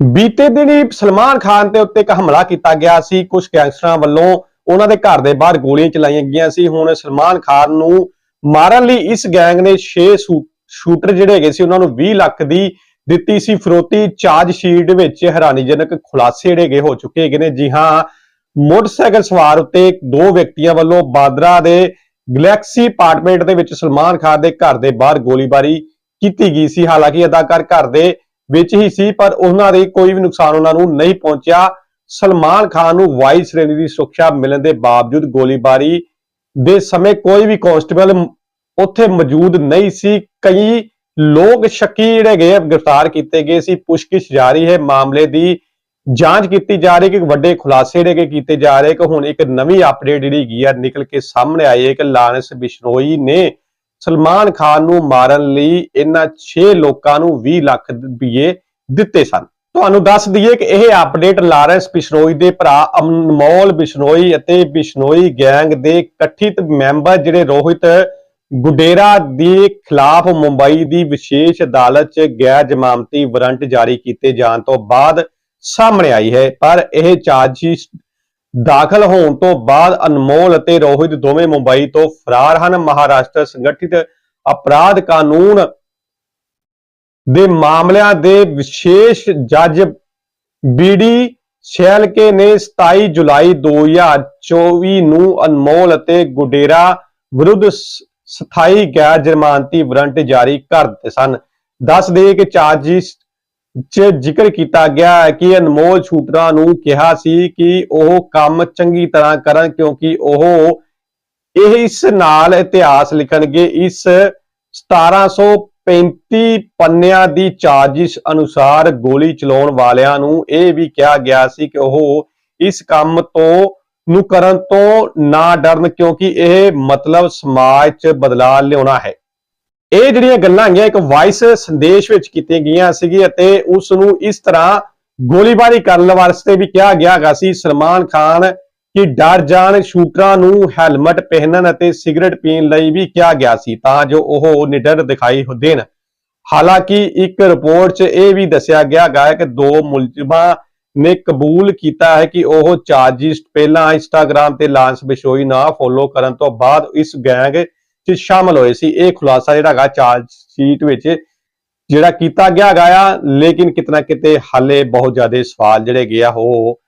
ਬੀਤੇ ਦਿਨੀ ਸਲਮਾਨ ਖਾਨ ਦੇ ਉੱਤੇ ਇੱਕ ਹਮਲਾ ਕੀਤਾ ਗਿਆ ਸੀ। ਕੁਝ ਗੈਂਗਸਟਰਾਂ ਵੱਲੋਂ ਉਹਨਾਂ ਦੇ ਘਰ ਦੇ ਬਾਹਰ ਗੋਲੀਆਂ ਚਲਾਈਆਂ ਗਈਆਂ ਸੀ। ਹੁਣ ਸਲਮਾਨ ਖਾਨ ਨੂੰ ਮਾਰਨ ਲਈ ਇਸ ਗੈਂਗ ਨੇ 6 ਸ਼ੂਟਰ ਜਿਹੜੇ ਹੈਗੇ ਸੀ, ਉਹਨਾਂ ਨੂੰ 20 ਲੱਖ ਦੀ ਦਿੱਤੀ ਸੀ। ਫਰੋਤੀ ਚਾਰਜ ਸ਼ੀਟ ਵਿੱਚ ਹੈਰਾਨੀਜਨਕ ਖੁਲਾਸੇ ਜਿਹੜੇ ਹੈਗੇ ਹੋ ਚੁੱਕੇ ਹੈਗੇ ਨੇ। ਜੀ ਹਾਂ, ਮੋਟਰਸਾਈਕਲ ਸਵਾਰ ਉੱਤੇ ਦੋ ਵਿਅਕਤੀਆਂ ਵੱਲੋਂ ਬਾਦਰਾ ਦੇ ਗਲੈਕਸੀ ਅਪਾਰਟਮੈਂਟ ਦੇ ਵਿੱਚ ਸਲਮਾਨ ਖਾਨ ਦੇ ਘਰ ਦੇ ਬਾਹਰ ਗੋਲੀਬਾਰੀ ਕੀਤੀ ਗਈ ਸੀ। ਹਾਲਾਂਕਿ ਅਦਾਕਾਰ ਘਰ ਦੇ ਵਿੱਚ ਹੀ ਸੀ, ਪਰ ਉਹਨਾਂ ਦੇ ਕੋਈ ਵੀ ਨੁਕਸਾਨ ਉਹਨਾਂ ਨੂੰ ਨਹੀਂ ਪਹੁੰਚਿਆ। ਸਲਮਾਨ ਖਾਨ ਨੂੰ ਵਾਈ ਸ਼੍ਰੇਣੀ ਦੀ ਸੁਰੱਖਿਆ ਮਿਲਣ ਦੇ ਬਾਵਜੂਦ ਗੋਲੀਬਾਰੀ ਦੇ ਸਮੇਂ ਕੋਈ ਵੀ ਕਾਂਸਟੇਬਲ ਉੱਥੇ ਮੌਜੂਦ ਨਹੀਂ ਸੀ। ਕਈ ਲੋਕ ਸ਼ੱਕੀ ਜਿਹੜੇ ਗਏ, ਗ੍ਰਿਫਤਾਰ ਕੀਤੇ ਗਏ ਸੀ। ਪੁੱਛਗਿੱਛ ਜਾਰੀ ਹੈ। ਮਾਮਲੇ ਦੀ ਜਾਂਚ ਕੀਤੀ ਜਾ ਰਹੀ ਕਿ ਵੱਡੇ ਖੁਲਾਸੇ ਜਿਹੜੇ ਕਿ ਕੀਤੇ ਜਾ ਰਹੇ ਕਿ ਹੁਣ ਇੱਕ ਨਵੀਂ ਅਪਡੇਟ ਜਿਹੜੀ ਗਈ ਆ, ਨਿਕਲ ਕੇ ਸਾਹਮਣੇ ਆਈ ਹੈ। ਕਿ ਲਾਰੈਂਸ ਬਿਸ਼ਨੋਈ ਨੇ ਸਲਮਾਨ ਖਾਨ ਨੂੰ ਮਾਰਨ ਲਈ ਇਹਨਾਂ 6 ਲੋਕਾਂ ਨੂੰ 20 ਲੱਖ ਰੁਪਏ ਦਿੱਤੇ ਸਨ। ਤੁਹਾਨੂੰ ਦੱਸ ਦਈਏ ਕਿ ਇਹ ਅਪਡੇਟ ਲਾਰੈਂਸ ਬਿਸ਼ਨੋਈ ਦੇ ਭਰਾ ਅਨਮੋਲ ਬਿਸ਼ਨੋਈ ਅਤੇ ਬਿਸ਼ਨੋਈ ਗੈਂਗ ਦੇ ਕਥਿਤ ਮੈਂਬਰ ਜਿਹੜੇ ਰੋਹਿਤ ਗੁਡੇਰਾ ਦੇ ਖਿਲਾਫ ਮੁੰਬਈ ਦੀ ਵਿਸ਼ੇਸ਼ ਅਦਾਲਤ 'ਚ ਗੈਰ ਜ਼ਮਾਨਤੀ ਵਾਰੰਟ ਜਾਰੀ ਕੀਤੇ ਜਾਣ ਤੋਂ ਬਾਅਦ ਸਾਹਮਣੇ ਆਈ ਹੈ। ਪਰ ਇਹ ਚਾਰਜਸ਼ੀਟ ਦਾਖਲ ਹੋਣ ਤੋਂ ਬਾਅਦ ਅਨਮੋਲ ਅਤੇ ਰੋਹਿਤ ਦੋਵੇਂ ਮੁੰਬਈ ਤੋਂ ਫਰਾਰ ਹਨ। ਮਹਾਰਾਸ਼ਟਰ ਸੰਗਠਿਤ ਅਪਰਾਧ ਕਾਨੂੰਨ ਦੇ ਮਾਮਲਿਆਂ ਦੇ ਵਿਸ਼ੇਸ਼ ਜੱਜ ਬੀਡੀ ਸ਼ੈਲਕੇ ਨੇ 27 ਜੁਲਾਈ 2024 ਨੂੰ ਅਨਮੋਲ ਅਤੇ ਗੁਡੇਰਾ ਵਿਰੁੱਧ ਸਥਾਈ ਗੈਰ ਜਰਮਾਨਤੀ ਵਾਰੰਟ ਜਾਰੀ ਕਰ ਦਿੱਤੇ ਸਨ। ਦੱਸ ਦੇ ਕਿ ਚਾਰਜਿਸ ਚ ਜ਼ਿਕਰ ਕੀਤਾ ਗਿਆ ਹੈ ਕਿ ਅਨਮੋਲ ਸ਼ੂਟਰਾਂ ਨੂੰ ਕਿਹਾ ਸੀ ਕਿ ਉਹ ਕੰਮ ਚੰਗੀ ਤਰ੍ਹਾਂ ਕਰਨ ਕਿਉਂਕਿ ਉਹ ਇਹ ਇਸ ਨਾਲ ਇਤਿਹਾਸ ਲਿਖਣਗੇ। ਇਸ 1735 ਪੰਨਿਆਂ ਦੀ ਚਾਰਜਿਸ ਅਨੁਸਾਰ ਗੋਲੀ ਚਲਾਉਣ ਵਾਲਿਆਂ ਨੂੰ ਇਹ ਵੀ ਕਿਹਾ ਗਿਆ ਸੀ ਕਿ ਉਹ ਇਸ ਕੰਮ ਤੋਂ ਨੂੰ ਕਰਨ ਤੋਂ ਨਾ ਡਰਨ ਕਿਉਂਕਿ ਇਹ ਮਤਲਬ ਸਮਾਜ 'ਚ ਬਦਲਾਅ ਲਿਆਉਣਾ ਹੈ। ਇਹ ਜਿਹੜੀਆਂ ਗੱਲਾਂ ਹੈਗੀਆਂ ਇੱਕ ਵਾਇਸ ਸੰਦੇਸ਼ ਵਿੱਚ ਕੀਤੀਆਂ ਗਈਆਂ ਸੀਗੀ ਅਤੇ ਉਸ ਨੂੰ ਇਸ ਤਰ੍ਹਾਂ ਗੋਲੀਬਾਰੀ ਕਰਨ ਵਾਸਤੇ ਵੀ ਕਿਹਾ ਗਿਆ ਹੈਗਾ ਸੀ, ਸਲਮਾਨ ਖਾਨ ਕਿ ਡਰ ਜਾਣ, ਸ਼ੂਟਰਾਂ ਨੂੰ ਹੈਲਮਟ ਪਹਿਨਣ ਅਤੇ ਸਿਗਰਟ ਪੀਣ ਲਈ ਵੀ ਕਿਹਾ ਗਿਆ ਸੀ, ਤਾਂ ਜੋ ਉਹ ਨਿਡਰ ਦਿਖਾਈ ਦੇਣ। ਹਾਲਾਂਕਿ ਇੱਕ ਰਿਪੋਰਟ 'ਚ ਇਹ ਵੀ ਦੱਸਿਆ ਗਿਆ ਗਾ ਕਿ ਦੋ ਮੁਲਜ਼ਮਾਂ ਨੇ ਕਬੂਲ ਕੀਤਾ ਹੈ ਕਿ ਉਹ ਚਾਰਜਿਸ ਪਹਿਲਾਂ ਇੰਸਟਾਗ੍ਰam ਤੇ ਲਾਂਸ ਬਿਸ਼ੋਈ ਨਾ ਫੋਲੋ ਕਰਨ ਤੋਂ ਬਾਅਦ ਇਸ ਗੈਂਗ 'ਚ ਸ਼ਾਮਲ ਹੋਏ ਸੀ। ਇਹ ਖੁਲਾਸਾ ਜਿਹੜਾ ਹੈਗਾ ਚਾਰਜ ਸ਼ੀਟ ਵਿੱਚ ਜਿਹੜਾ ਕੀਤਾ ਗਿਆ ਹੈਗਾ ਆ, ਲੇਕਿਨ ਕਿਤਨਾ ਕਿਤੇ ਹਾਲੇ ਬਹੁਤ ਜ਼ਿਆਦਾ ਸਵਾਲ ਜਿਹੜੇ ਗਿਆ ਉਹ